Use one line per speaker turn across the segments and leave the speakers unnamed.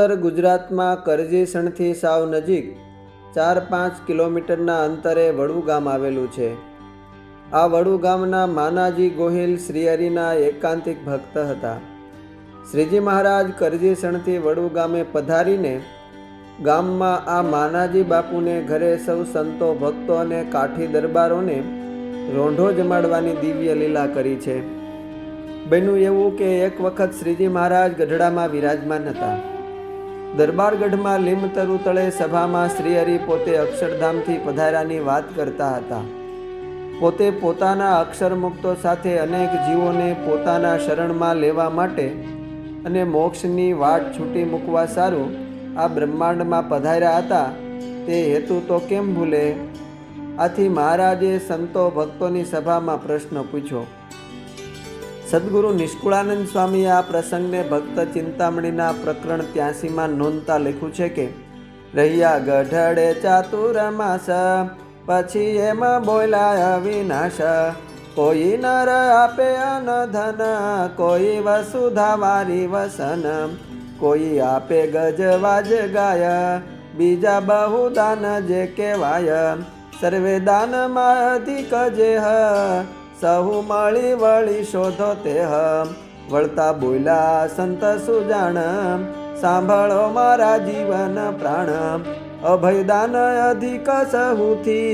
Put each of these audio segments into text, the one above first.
ઉત્તર ગુજરાતમાં કરજીસણથી સાવ નજીક ચાર પાંચ કિલોમીટરના અંતરે વડુ ગામ આવેલું છે. આ વડુ ગામના માનાજી ગોહિલ શ્રીહરિના એકાંતિક ભક્ત હતા. શ્રીજી મહારાજ કરજીસણથી વડુ ગામે પધારીને ગામમાં આ માનાજી બાપુને ઘરે સૌ સંતો ભક્તો અને કાઠી દરબારોને રોંઢો જમાડવાની દિવ્ય લીલા કરી છે. બન્યું એવું કે એક વખત શ્રીજી મહારાજ ગઢડામાં વિરાજમાન હતા. દરબારગઢમાં લીમતરુ તળે સભામાં શ્રીહરિ પોતે અક્ષરધામથી પધાર્યાની વાત કરતા હતા. પોતે પોતાના અક્ષરમુક્તો સાથે અનેક જીવોને પોતાના શરણમાં લેવા માટે અને મોક્ષની વાટ છૂટી મૂકવા સારું આ બ્રહ્માંડમાં પધાર્યા હતા તે હેતુ તો કેમ ભૂલે? આથી મહારાજે સંતો ભક્તોની સભામાં પ્રશ્ન પૂછ્યો. સદગુરુ નિષ્કુળાનંદ સ્વામીએ આ પ્રસંગને ભક્ત ચિંતામણીના પ્રકરણ ત્યાસીમાં નોંધતા લખ્યું છે કે, રહ્યા ગઢડે ચાતુરમાસ પછી એમાં બોલાય વિનાશ. કોઈ નર આપે અન ધન કોઈ વસુધા વારી વસન. કોઈ આપે ગજવાજ ગાય, બીજા બહુ દાન જે કહેવાય. સર્વે દાનમાં અધિક જે હ સહુ મળી વળી શોધો તે વળતા બોલ્યા, સંત સુજાણ, સાંભળો મારા જીવન પ્રાણ. અભયદાન અધિક સહુથી,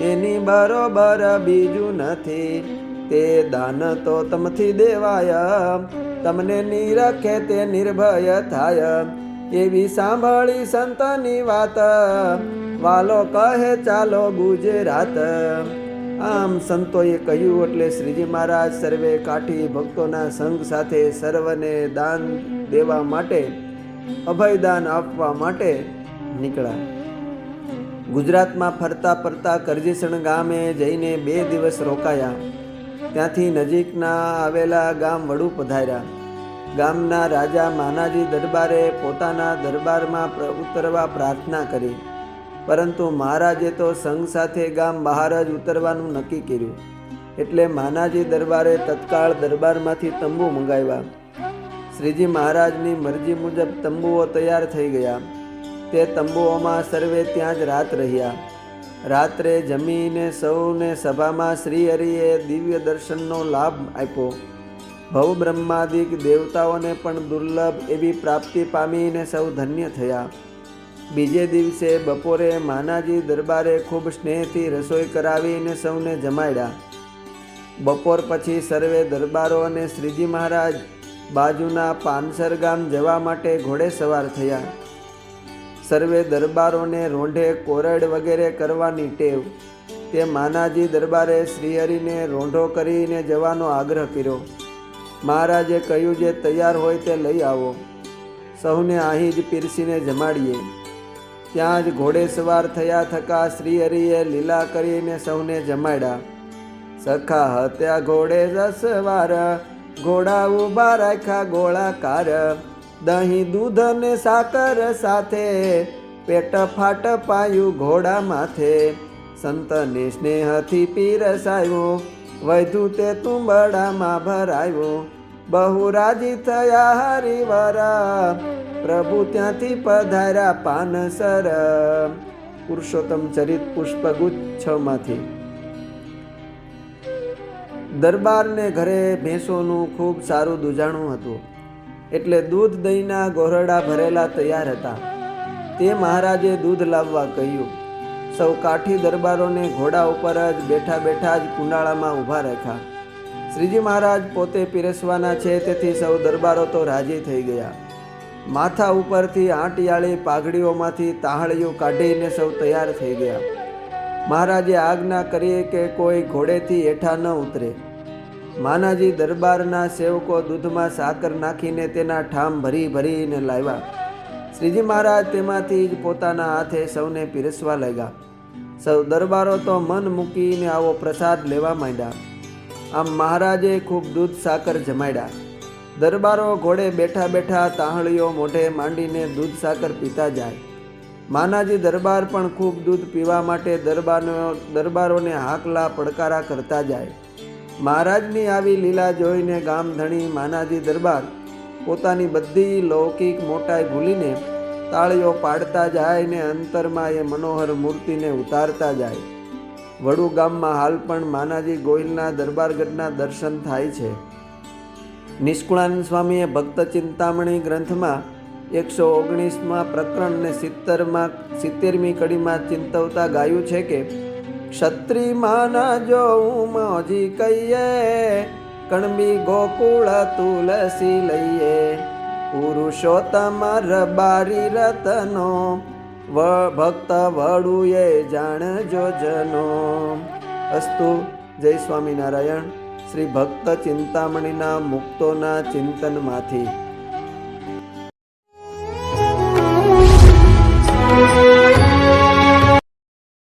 એની બરોબર બીજું નથી. તે દાન તો તમથી દેવાય. તમને નિરખે તે નિર્ભય થાય. એવી સાંભળી સંતની વાત? વાલો કહે, ચાલો ગુજરાત. આમ સંતોએ કહ્યું, એટલે શ્રીજી મહારાજ સર્વે કાઠી ભક્તોના સંઘ સાથે સર્વને દાન દેવા માટે અભયદાન આપવા માટે નીકળ્યા. ગુજરાતમાં ફરતા ફરતા કરજીસણ ગામે જઈને બે દિવસ રોકાયા. ત્યાંથી નજીકના આવેલા ગામ વડુ પધાર્યા. ગામના રાજા માનાજી દરબારે પોતાના દરબારમાં ઉતરવા પ્રાર્થના કરી. પરંતુ મહારાજે તો સંઘ સાથે ગામ બહાર જ ઉતરવાનું નક્કી કર્યું. એટલે માનાજી દરબારે તત્કાળ દરબારમાંથી તંબુ મંગાવ્યા. શ્રીજી મહારાજની મરજી મુજબ તંબુઓ તૈયાર થઈ ગયા. તે તંબુઓમાં સર્વે ત્યાં જ રાત રહ્યા. રાત્રે જમીને સૌને સભામાં શ્રી હરિએ દિવ્ય દર્શનનો લાભ આપ્યો. ભવ બ્રહ્માદિક દેવતાઓને પણ દુર્લભ એવી પ્રાપ્તિ પામીને સૌ ધન્ય થયા. બીજે દિવસે બપોરે માનાજી દરબારે ખૂબ સ્નેહથી રસોઈ કરાવીને સૌને જમાડ્યા. બપોર પછી સર્વે દરબારો અને શ્રીજી મહારાજ બાજુના પાનસર ગામ જવા માટે ઘોડે સવાર થયા. સર્વે દરબારોને રોંઢે કોરડ વગેરે કરવાની ટેવ. તે માનાજી દરબારે શ્રીહરિને રોંઢો કરીને જવાનો આગ્રહ કર્યો. મહારાજે કહ્યું, જે તૈયાર હોય તે લઈ આવો. સૌને અહીં જ પીરસીને જમાડીએ. ત્યાં જ ઘોડે સવાર થયા થકા શ્રીહરિએ લીલા કરીને સૌને જમાડ્યા. સખા હત્યા ઘોડે રસવાર ઘોડા ઊભા રાખ્યા ગોળાકાર. દહીં, દૂધ અને સાકર સાથે પેટ ફાટ પાયું ઘોડા માથે. સંતને સ્નેહથી પીરસાયું વૈધુ તે તુંબડામાં ભરાયો. બહુ રાજી થયા હરિવરા, પ્રભુ ત્યાંથી પધાર્યા પાનસર. પુરુષોત્તમ ચરિત પુષ્પગુચ્છમાંથી. દરબારને ઘરે ભેંસોનું ખૂબ સારું દૂજાણું હતું. એટલે દૂધ દહીંના ગોરડા ભરેલા તૈયાર હતા. તે મહારાજે દૂધ લાવવા કહ્યું, સૌ કાઠી દરબારોને ઘોડા ઉપર જ બેઠા બેઠા જ કુંડાળામાં ઊભા રાખ્યા. શ્રીજી મહારાજ પોતે પીરસવાના છે, તેથી સૌ દરબારો તો રાજી થઈ ગયા. માથા ઉપરથી આંટિયાળી પાઘડીઓમાંથી તાહળીઓ કાઢીને સૌ તૈયાર થઈ ગયા. મહારાજે આજ્ઞા કરી કે કોઈ ઘોડેથી હેઠા ન ઉતરે. માનાજી દરબારના સેવકો દૂધમાં સાકર નાખીને તેના ઠામ ભરી ભરીને લાવ્યા. શ્રીજી મહારાજ તેમાંથી જ પોતાના હાથે સૌને પીરસવા લાગ્યા. સૌ દરબારો તો મન મૂકીને આવો પ્રસાદ લેવા માંડ્યા. આમ મહારાજે ખૂબ દૂધ સાકર જમાડ્યા. દરબારો ઘોડે બેઠા બેઠા તાહળીઓ મોઢે માંડીને દૂધ સાકર પીતા જાય. માનાજી દરબાર પણ ખૂબ દૂધ પીવા માટે દરબારનો, દરબારોને હાકલા પડકારા કરતા જાય. મહારાજની આવી લીલા જોઈને ગામધણી માનાજી દરબાર પોતાની બધી લૌકિક મોટાઈ ભૂલીને તાળીઓ પાડતા જાય ને અંતરમાં એ મનોહર મૂર્તિને ઉતારતા જાય. વડુ ગામમાં હાલ પણ માનાજી ગોહિલના દરબારગઢના દર્શન થાય છે. નિષ્કુળાનંદ સ્વામીએ ભક્ત ચિંતામણી ગ્રંથમાં એકસો ઓગણીસમાં પ્રકરણ ને સિત્તેરમાં, સિત્તેરમી કડીમાં ચિંતવતા ગાયું છે કે, ક્ષત્રિ માના જો મોજી કહીએ, કણબી ગોકુળ તુલસી લઈએ, પુરુષોત્તમ રબારી રતનો વ ભક્ત વડુએ જાણજો જનો અસ્તુ જય સ્વામિનારાયણ શ્રી ભક્ત ચિંતામણીના મુક્તોના ચિંતનમાંથી